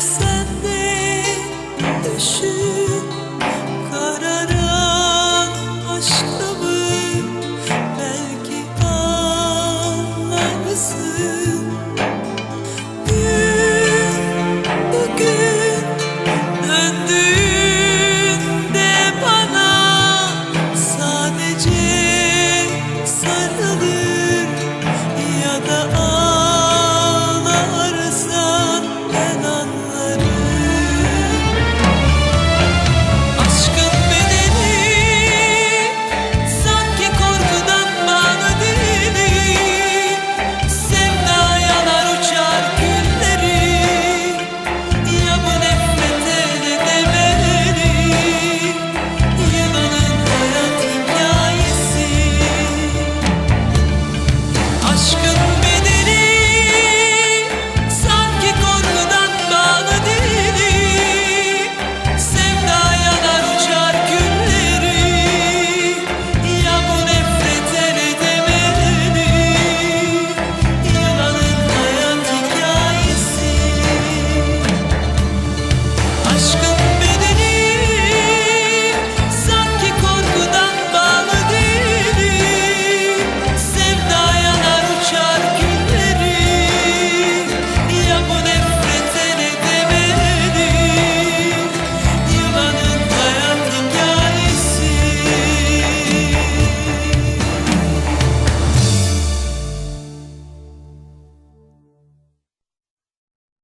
sen de düşün kararan aşkımı. Belki anlarsın. Gün bugün döndüğünde bana sadece sarılır ya da